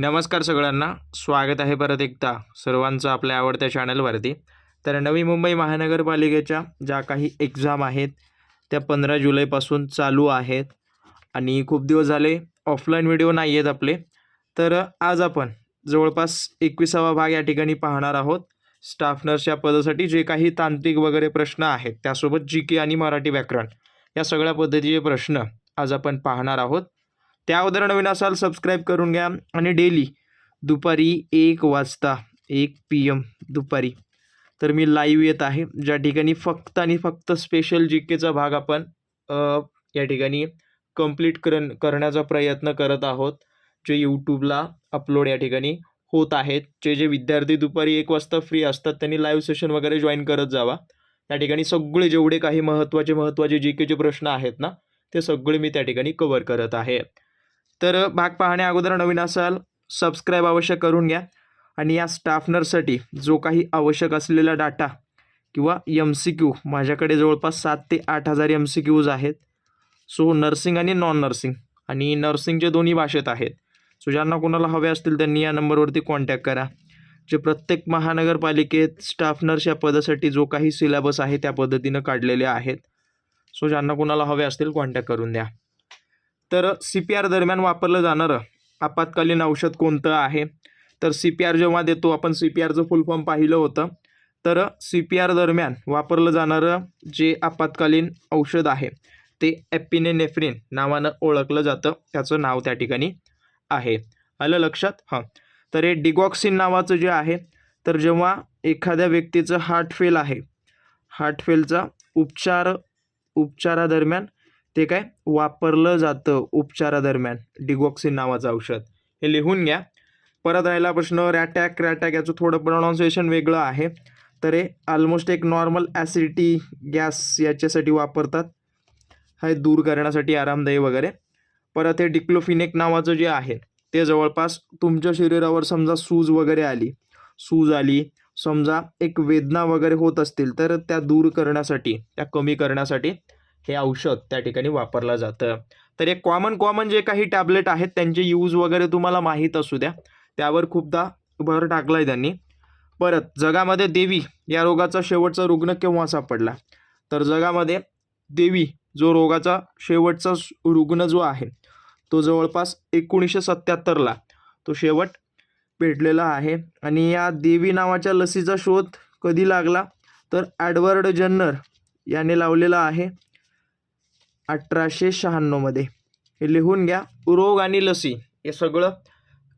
नमस्कार सगळ्यांना. स्वागत आहे परत एकदा सर्वांचं आपल्या आवडत्या चॅनलवरती. तर नवी मुंबई महानगरपालिकेच्या ज्या काही एक्झाम आहेत त्या पंधरा जुलैपासून चालू आहेत आणि खूप दिवस झाले ऑफलाईन व्हिडिओ नाही आहेत आपले. तर आज आपण जवळपास एकविसावा भाग या ठिकाणी पाहणार आहोत. स्टाफ नर्सच्या पदासाठी जे काही तांत्रिक वगैरे प्रश्न आहेत त्यासोबत जी के आणि मराठी व्याकरण या सगळ्या पद्धतीचे प्रश्न आज आपण पाहणार आहोत. त्या अगोदर नवीन असाल सबस्क्राईब करून घ्या. आणि डेली दुपारी एक वाजता एक पी एम दुपारी. तर मी लाईव्ह येत आहे. ज्या ठिकाणी फक्त आणि फक्त स्पेशल जी केचा भाग आपण या ठिकाणी कंप्लीट कर करण्याचा प्रयत्न करत आहोत. जे यूट्यूबला अपलोड या ठिकाणी होत आहेत. जे जे विद्यार्थी दुपारी एक वाजता फ्री असतात त्यांनी लाईव्ह सेशन वगैरे जॉईन करत जावा. त्या ठिकाणी सगळे जेवढे काही महत्त्वाचे महत्त्वाचे जी केचे प्रश्न आहेत ना ते सगळे मी त्या ठिकाणी कवर करत आहे. तर भाग पाहण्या अगोदर नवीन असाल सबस्क्राईब अवश्य करून घ्या. आणि या स्टाफ नर्ससाठी जो काही आवश्यक असलेला डाटा किंवा एम सी क्यू माझ्याकडे जवळपास सात ते आठ हजार एम सी क्यूज आहेत. सो नर्सिंग आणि नॉन नर्सिंग आणि नर्सिंगचे दोन्ही भाषेत आहेत. सो ज्यांना कोणाला हवे असतील त्यांनी या नंबरवरती कॉन्टॅक्ट करा. जे प्रत्येक महानगरपालिकेत स्टाफ नर्स या पदासाठी जो काही सिलेबस आहे त्या पद्धतीनं काढलेले आहेत. सो ज्यांना कोणाला हवे असतील कॉन्टॅक्ट करून द्या. तर सी पी आर दरम्यान वापरलं जाणारं आपत्कालीन औषध कोणतं आहे? तर सी पी आर जेव्हा देतो आपण सी पी आरचं फुल फॉर्म पाहिलं होतं. तर सी पी आर दरम्यान वापरलं जाणारं जे आपत्कालीन औषध आहे ते एपिनेनेफ्रिन नावानं ओळखलं जातं. त्याचं नाव त्या ठिकाणी आहे. आलं लक्षात? हां. तर हे डिगॉक्सिन नावाचं जे आहे तर जेव्हा एखाद्या व्यक्तीचं हार्ट फेल आहे हार्ट फेलचा उपचार उपचारादरम्यान ते काय? वापरलं जातं उपचारादरम्यान. डिगॉक्सिन नावाचं औषध. हे लिहून घ्या. परत राहिला प्रश्न रॅटॅक रॅटॅक याचं थोडं प्रोनाऊन्सिएशन वेगळं आहे. तर हे ऑलमोस्ट एक नॉर्मल ॲसिडिटी गॅस याच्यासाठी वापरतात. हे दूर करण्यासाठी आरामदायी वगैरे. परत हे डिक्लोफिनेक नावाचं जे आहे ते जवळपास तुमच्या शरीरावर समजा सूज वगैरे आली सूज आली समजा एक वेदना वगैरे होत असतील तर त्या दूर करण्यासाठी त्या कमी करण्यासाठी हे औषध त्या ठिकाणी वापरलं जातं. तर एक कॉमन कॉमन जे काही टॅबलेट आहेत त्यांचे यूज वगैरे तुम्हाला माहीत असू द्या. त्यावर खूपदा भर टाकला आहे त्यांनी. परत जगामध्ये देवी या रोगाचा शेवटचा रुग्ण केव्हा सापडला? तर जगामध्ये देवी जो रोगाचा शेवटचा रुग्ण जो आहे तो जवळपास एकोणीसशे सत्त्याहत्तरला तो शेवट भेटलेला आहे. आणि या देवी नावाच्या लसीचा शोध कधी लागला? तर ॲडवर्ड जन्नर याने लावलेला आहे. अठराशे शहाण्णवमध्ये हे लिहून घ्या. रोग आणि लसी हे सगळं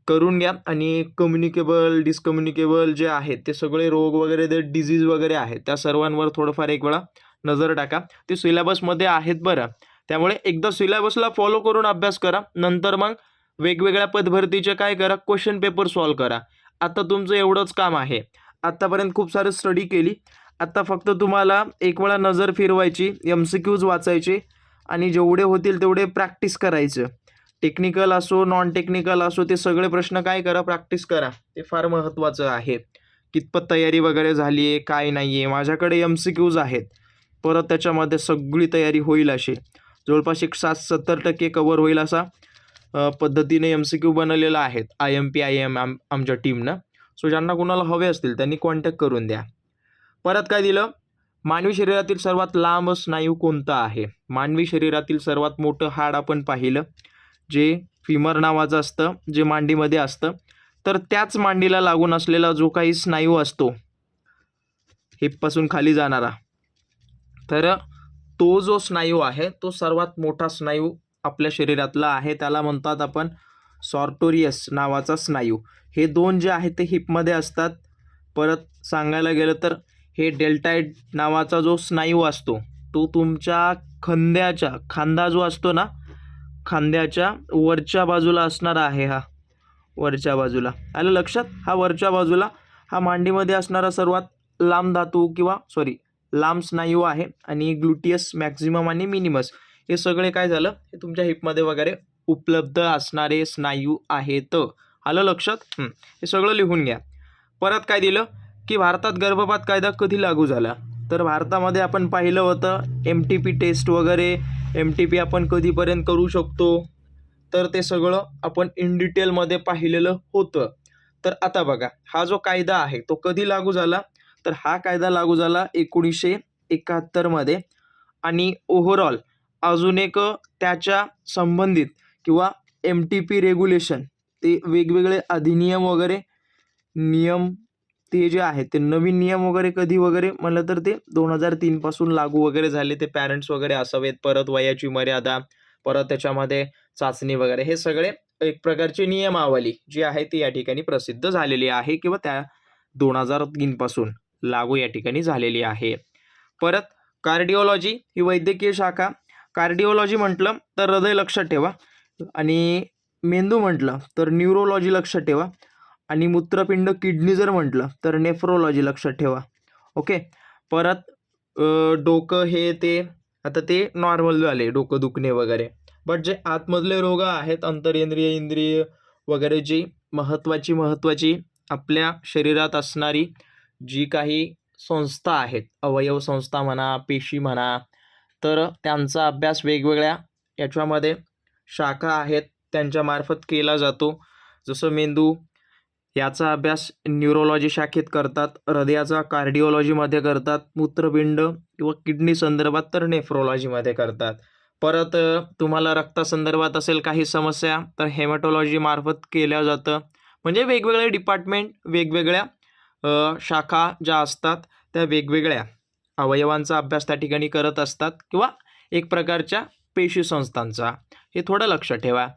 करून घ्या आणि कम्युनिकेबल डिस्कम्युनिकेबल जे आहेत ते सगळे रोग वगैरे ते डिझीज वगैरे आहेत त्या सर्वांवर थोडंफार एक वेळा नजर टाका. ते सिलेबसमध्ये आहेत बरं. त्यामुळे एकदा सिलेबसला फॉलो करून अभ्यास करा. नंतर मग वेगवेगळ्या पदभरतीचे काय करा? क्वेश्चन पेपर सॉल्व करा. आता तुमचं एवढंच काम आहे. आत्तापर्यंत खूप सारे स्टडी केली. आत्ता फक्त तुम्हाला एक वेळा नजर फिरवायची एम सी क्यूज वाचायचे आणि जेवढे होतील तेवढे प्रॅक्टिस करायचं. टेक्निकल असो नॉन टेक्निकल असो ते सगळे प्रश्न काय करा प्रॅक्टिस करा. ते फार महत्त्वाचं आहे. कितपत तयारी वगैरे झाली आहे काय नाही आहे माझ्याकडे एम सी क्यूज आहेत. परत त्याच्यामध्ये सगळी तयारी होईल अशी. जवळपास एक सात सत्तर टक्के कवर होईल असा पद्धतीने एम सी क्यू बनवलेला आहेत. I M P I M आम आमच्या टीमनं सो ज्यांना कोणाला हवे असतील त्यांनी कॉन्टॅक्ट करून द्या. परत काय दिलं? मानवी शरीरातील सर्वात लांब स्नायू कोणता आहे? मानवी शरीरातील सर्वात मोठं हाड आपण पाहिलं जे फिमर नावाचं असतं जे मांडीमध्ये असतं. तर त्याच मांडीला लागून असलेला जो काही स्नायू असतो हिपपासून खाली जाणारा. तर तो जो स्नायू आहे तो सर्वात मोठा स्नायू आपल्या शरीरातला आहे. त्याला म्हणतात आपण सॉर्टोरियस नावाचा स्नायू. हे दोन जे आहेत ते हिपमध्ये असतात. परत सांगायला गेलं तर हे डेल्टाईड नावाचा जो स्नायू असतो तो तुमच्या खांद्याच्या खांदा जो असतो ना खांद्याच्या वरच्या बाजूला असणारा आहे हा. वरच्या बाजूला. आलं लक्षात? हा वरच्या बाजूला हा मांडीमध्ये असणारा सर्वात लांब धातू किंवा सॉरी लांब स्नायू आहे आणि ग्लुटियस मॅक्झिमम आणि मिनिमस. हे सगळे काय झालं? हे तुमच्या हिपमध्ये वगैरे उपलब्ध असणारे स्नायू आहेत. आलं लक्षात? हे सगळं लिहून घ्या. परत काय दिलं? की भारतात गर्भपात कायदा कधी लागू झाला? तर भारतामध्ये आपण पाहिलं होतं एम टी पी टेस्ट वगैरे एम टी पी आपण कधीपर्यंत करू शकतो? तर ते सगळं आपण इन डिटेलमध्ये पाहिलेलं होतं. तर आता बघा हा जो कायदा आहे तो कधी लागू झाला? तर हा कायदा लागू झाला एकोणीसशे एकाहत्तरमध्ये आणि ओव्हरऑल अजून एक त्याच्या संबंधित किंवा एम टी पी रेग्युलेशन ते वेगवेगळे अधिनियम वगैरे नियम ते जे आहेत ते नवीन नियम वगैरे कधी वगैरे म्हणलं तर ते दोन हजार तीनपासून लागू वगैरे झाले. ते पॅरेंट्स वगैरे असावेत परत वयाची मर्यादा परत त्याच्यामध्ये चाचणी वगैरे हे सगळे एक प्रकारची नियमावली जी आहे ती या ठिकाणी प्रसिद्ध झालेली आहे किंवा त्या दोन हजार तीनपासून लागू या ठिकाणी झालेली आहे. परत कार्डिओलॉजी ही वैद्यकीय शाखा. कार्डिओलॉजी म्हटलं तर हृदय लक्षात ठेवा. आणि मेंदू म्हटलं तर न्यूरोलॉजी लक्षात ठेवा. आणि मूत्रपिंड किडनी जर म्हटलं तर नेफ्रोलॉजी लक्षात ठेवा. ओके परत डोकं हे ते आता ते नॉर्मल झाले डोकं दुखणे वगैरे. बट जे आतमधले रोग आहेत अंतरेंद्रिय इंद्रिय वगैरे जी महत्त्वाची महत्त्वाची आपल्या शरीरात असणारी जी काही संस्था आहेत अवयव संस्था म्हणा पेशी म्हणा तर त्यांचा अभ्यास वेगवेगळ्या याच्यामध्ये शाखा आहेत त्यांच्यामार्फत केला जातो. जसं मेंदू याचा अभ्यास न्यूरोलॉजी शाखेत करतात. हृदयाचा कार्डिओलॉजीमध्ये करतात. मूत्रपिंड किंवा किडनी संदर्भात तर नेफ्रोलॉजीमध्ये करतात. परत तुम्हाला रक्तासंदर्भात असेल काही समस्या तर हेमॅटोलॉजीमार्फत केल्या जातं. म्हणजे वेगवेगळे डिपार्टमेंट वेगवेगळ्या शाखा ज्या असतात त्या वेगवेगळ्या अवयवांचा अभ्यास त्या ठिकाणी करत असतात किंवा एक प्रकारच्या पेशी संस्थांचा. हे थोडं लक्षात ठेवा.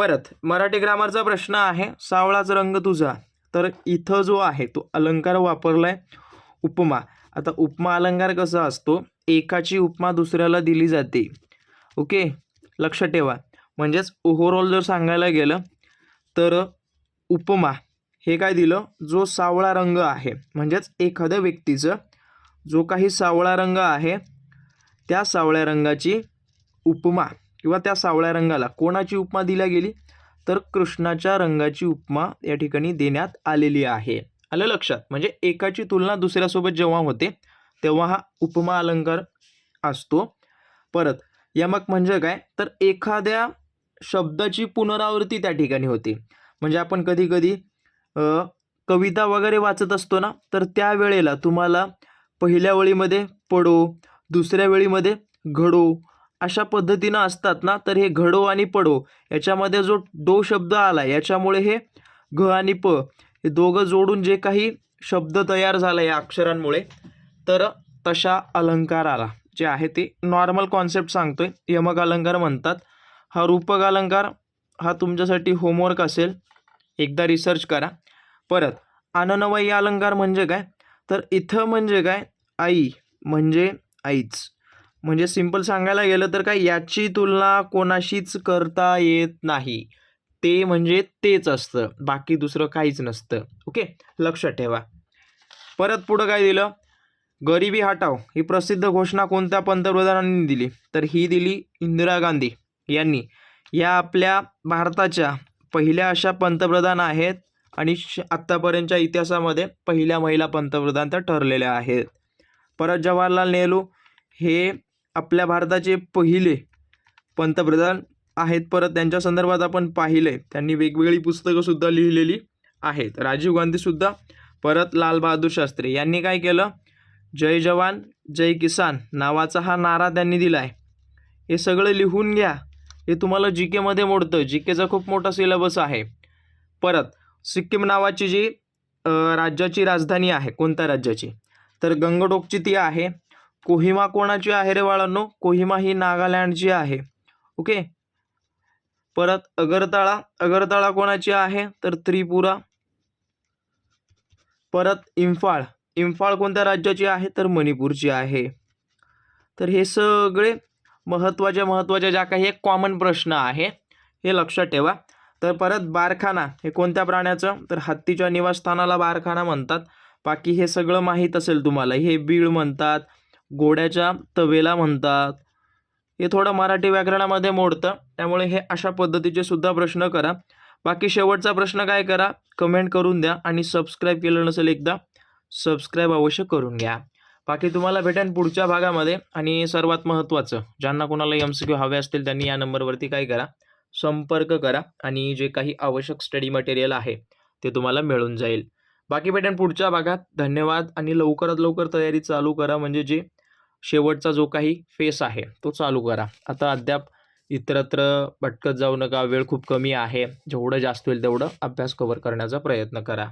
परत मराठी ग्रामरचा प्रश्न आहे सावळाच रंग तुझा. तर इथं जो आहे तो अलंकार वापरला आहे उपमा. आता उपमा अलंकार कसा असतो? एकाची उपमा दुसऱ्याला दिली जाते. ओके? लक्ष ठेवा. म्हणजेच ओव्हरऑल जर सांगायला गेलं तर उपमा हे काय दिलं? जो सावळा रंग आहे. म्हणजेच एखाद्या व्यक्तीचं जो काही सावळा रंग आहे त्या सावळ्या रंगाची उपमा. किंवा त्या सावळ्या रंगाला कोणाची उपमा दिल्या गेली? तर कृष्णाच्या रंगाची उपमा या ठिकाणी देण्यात आलेली आहे. आलं लक्षात? म्हणजे एकाची तुलना दुसऱ्यासोबत जेव्हा होते तेव्हा हा उपमा अलंकार असतो. परत यमक म्हणजे काय? तर एखाद्या शब्दाची पुनरावृत्ती त्या ठिकाणी होते. म्हणजे आपण कधी कधी कविता वगैरे वाचत असतो ना तर त्या वेळेला तुम्हाला पहिल्या वेळीमध्ये पडो दुसऱ्या वेळीमध्ये घडो अशा पद्धतीनं असतात ना तर हे घडो आणि पडो याच्यामध्ये जो डो शब्द आला याच्यामुळे हे घ आणि प हे दोघं जोडून जे काही शब्द तयार झाला या अक्षरांमुळे तर तशा अलंकार आला. जे आहे ते नॉर्मल कॉन्सेप्ट सांगतोय. यमक अलंकार म्हणतात. हा रूपक अलंकार हा तुमच्यासाठी होमवर्क असेल. एकदा रिसर्च करा. परत अननवयी अलंकार म्हणजे काय? तर इथं म्हणजे काय? आई म्हणजे आईच. म्हणजे सिंपल सांगायला गेलं तर काय याची तुलना कोणाशीच करता येत नाही. ते म्हणजे तेच असतं. बाकी दुसरं काहीच नसतं. ओके? लक्षात ठेवा. परत पुढं काय दिलं? गरिबी हटाव. ही प्रसिद्ध घोषणा कोणत्या पंतप्रधानांनी दिली? तर ही दिली इंदिरा गांधी यांनी. या आपल्या भारताच्या पहिल्या अशा पंतप्रधान आहेत आणि श आत्तापर्यंतच्या इतिहासामध्ये पहिल्या महिला पंतप्रधान त्या ठरलेल्या आहेत. परत जवाहरलाल नेहरू हे आपल्या भारताचे पहिले पंतप्रधान आहेत. परत त्यांच्या संदर्भात आपण पाहिले त्यांनी वेगवेगळी पुस्तकंसुद्धा लिहिलेली आहेत. राजीव गांधीसुद्धा परत लालबहादूर शास्त्री यांनी काय केलं? जय जवान जय किसान नावाचा हा नारा त्यांनी दिला आहे हे सगळं लिहून घ्या. हे तुम्हाला जी केमध्ये मोडतं. जी केचा खूप मोठा सिलेबस आहे. परत सिक्कीम नावाची जी राज्याची राजधानी आहे कोणत्या राज्याची? तर गंगटोकची ती आहे. कोहिमा कोणाची आहे रे बाळांनो? कोहिमा ही नागालँडची आहे. ओके? परत अगरताळा. अगरताळा कोणाची आहे? तर त्रिपुरा. परत इम्फाळ. इम्फाळ कोणत्या राज्याची आहे? तर मणिपूरची आहे. तर हे सगळे महत्त्वाच्या महत्त्वाच्या ज्या काही एक कॉमन प्रश्न आहे हे लक्षात ठेवा. तर परत बारखाना. हे कोणत्या प्राण्याचं? तर हत्तीच्या निवासस्थानाला बारखाना म्हणतात. बाकी हे सगळं माहीत असेल तुम्हाला. हे बीळ म्हणतात. गोड्याच्या तवेला म्हणतात. हे थोडं मराठी व्याकरणामध्ये मोडतं. त्यामुळे हे अशा पद्धतीचे सुद्धा प्रश्न करा. बाकी शेवटचा प्रश्न काय करा? कमेंट करून द्या आणि सबस्क्राईब केलं नसेल एकदा सबस्क्राईब अवश्य करून घ्या. बाकी तुम्हाला भेटेन पुढच्या भागामध्ये आणि सर्वात महत्त्वाचं ज्यांना कोणाला एम सी क्यू हवे असतील त्यांनी या नंबरवरती काय करा? संपर्क करा आणि जे काही आवश्यक स्टडी मटेरियल आहे ते तुम्हाला मिळून जाईल. बाकी भेटेन पुढच्या भागात. धन्यवाद आणि लवकरात लवकर तयारी चालू करा. म्हणजे जे शेवटचा जो काही फेस आहे तो चालू करा. आता अद्याप इतरत्र भटकत जाऊ नका वेळ खूप कमी आहे. जेवढं जास्त होईल तेवढं अभ्यास कवर करण्याचा प्रयत्न करा.